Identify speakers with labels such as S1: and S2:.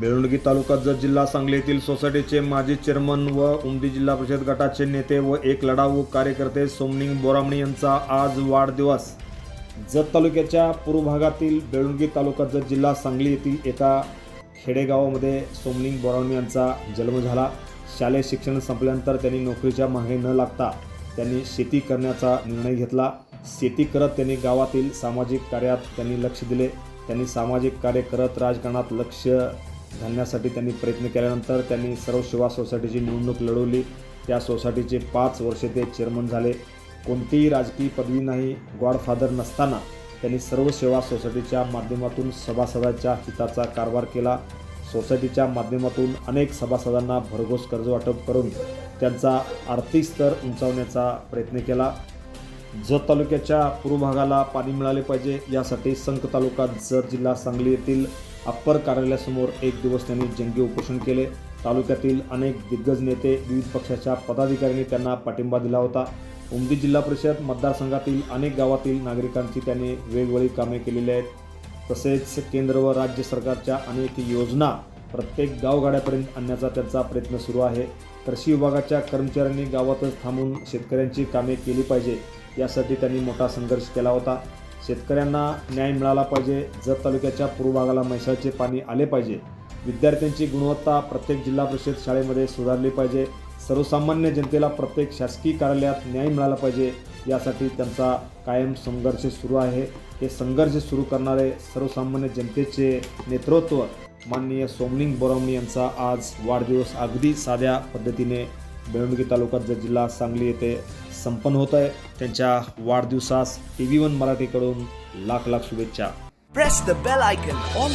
S1: बेळुणगी तालुका जत जिल्हा सांगली येथील सोसायटीचे माजी चेअरमन व उमदी जिल्हा परिषद गटाचे नेते व एक लढाऊ कार्यकर्ते सोमनिंग बोरामणी यांचा आज वाढदिवस. जत तालुक्याच्या पूर्व भागातील बेळुंगी तालुका जत जिल्हा सांगली येथील एका खेडेगावामध्ये सोमलिंग बोरामणी यांचा जन्म झाला. शालेय शिक्षण संपल्यानंतर त्यांनी नोकरीच्या मागे न लागता त्यांनी शेती करण्याचा निर्णय घेतला. शेती करत त्यांनी गावातील सामाजिक कार्यात त्यांनी लक्ष दिले. त्यांनी सामाजिक कार्य करत राजकारणात लक्ष घालण्यासाठी त्यांनी प्रयत्न केल्यानंतर त्यांनी सर्व शिवा सोसायटीची निवडणूक लढवली. त्या सोसायटीचे पाच वर्षे ते चेअरमन झाले. कोणतीही राजकीय पदवी नाही गॉडफादर नसताना त्यांनी सर्व सेवा सोसायटीच्या माध्यमातून सभासदाच्या हिताचा कारभार केला. सोसायटीच्या माध्यमातून अनेक सभासदांना भरघोस कर्ज वाटप करून त्यांचा आर्थिक स्तर उंचावण्याचा प्रयत्न केला. जत तालुक्याच्या पूर्व भागाला पाणी मिळाले पाहिजे यासाठी संक तालुका जत जिल्हा सांगली येथील अप्पर कार्यालयासमोर एक दिवस त्यांनी जंगी उपोषण केले. तालुक्यातील अनेक दिग्गज नेते विविध पक्षाच्या पदाधिकाऱ्यांनी त्यांना पाठिंबा दिला होता. उमदी जिल्हा परिषद मतदारसंघातील अनेक गावातील नागरिकांची त्यांनी वेगवेगळी कामे केलेली आहेत. तसेच केंद्र व राज्य सरकारच्या अनेक योजना प्रत्येक गावगाड्यापर्यंत आणण्याचा त्यांचा प्रयत्न सुरू आहे. कृषी विभागाच्या कर्मचाऱ्यांनी गावातच थांबून शेतकऱ्यांची कामे केली पाहिजे यासाठी त्यांनी मोठा संघर्ष केला होता. शेतकऱ्यांना न्याय मिळाला पाहिजे जत तालुक्याच्या पूर्व भागाला म्हैसाळचे पाणी आले पाहिजे. विद्यार्थ्यांची गुणवत्ता प्रत्येक जिल्हा परिषद शाळेमध्ये सुधारली पाहिजे. सर्वसामान्य जनतेला प्रत्येक शासकीय कार्यालयात न्याय मिळाला पाहिजे यासाठी त्यांचा कायम संघर्ष सुरू आहे. हे संघर्ष सुरू करणारे सर्वसामान्य जनतेचे नेतृत्व माननीय सोमलिंग बोरामणी यांचा आज वाढदिवस अगदी साध्या पद्धतीने. बेळुंडगी तालुक्यात जर जिल्हा सांगली येथे संपन्न होत आहे. त्यांच्या वाढदिवसास टी व्ही वन मराठीकडून लाख लाख शुभेच्छा.
S2: Press the bell icon on